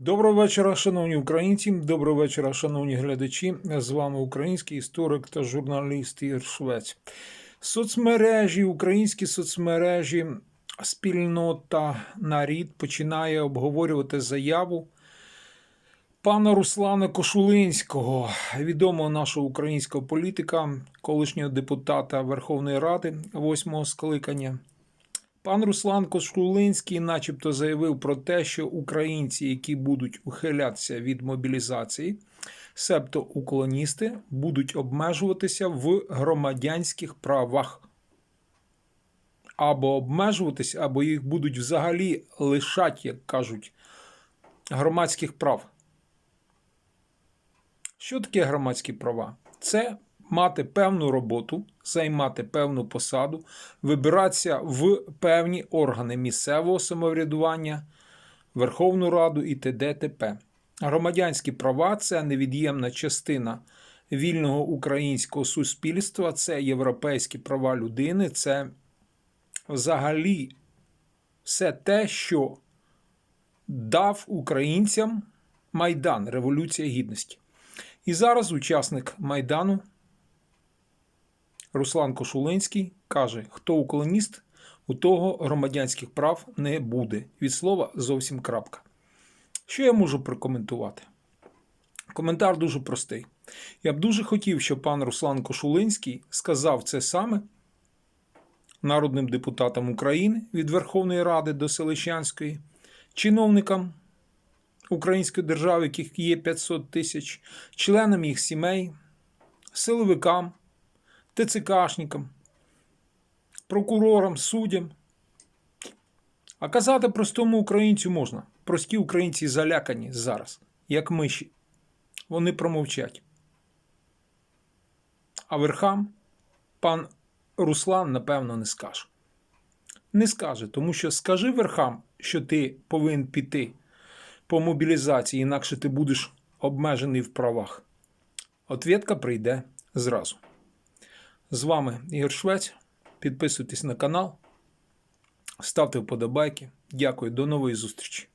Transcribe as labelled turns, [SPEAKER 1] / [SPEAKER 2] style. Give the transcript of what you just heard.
[SPEAKER 1] Доброго вечора, шановні українці. Доброго вечора, шановні глядачі. З вами український історик та журналіст Ігор Швець. Соцмережі, українські соцмережі, спільнота нарід починає обговорювати заяву пана Руслана Кошулинського, відомого нашого українського політика, колишнього депутата Верховної Ради восьмого скликання. Пан Руслан Кошулинський начебто заявив про те, що українці, які будуть ухилятися від мобілізації, себто уклоністи, будуть обмежуватися в громадянських правах. Або обмежуватися, або їх будуть взагалі лишати, як кажуть, громадських прав. Що таке громадські права? Це мати певну роботу, займати певну посаду, вибиратися в певні органи місцевого самоврядування, Верховну Раду і т.д. т.п. Громадянські права це невід'ємна частина вільного українського суспільства, це європейські права людини, це взагалі все те, що дав українцям Майдан, Революція Гідності. І зараз учасник Майдану Руслан Кошулинський каже: хто уклоніст, у того громадянських прав не буде. Від слова зовсім крапка. Що я можу прокоментувати? Коментар дуже простий. Я б дуже хотів, щоб пан Руслан Кошулинський сказав це саме народним депутатам України від Верховної Ради до Селищанської, чиновникам Української держави, яких є 500 тисяч, членам їх сімей, силовикам, ТЦКшникам, прокурорам, суддям. А казати простому українцю можна. Прості українці залякані зараз, як миші. Вони промовчать. А верхам пан Руслан, напевно, не скаже. Не скаже, тому що скажи верхам, що ти повинен піти по мобілізації, інакше ти будеш обмежений в правах. Отвідка прийде зразу. З вами Ігор Швець. Підписуйтесь на канал, ставте вподобайки. Дякую, до нової зустрічі.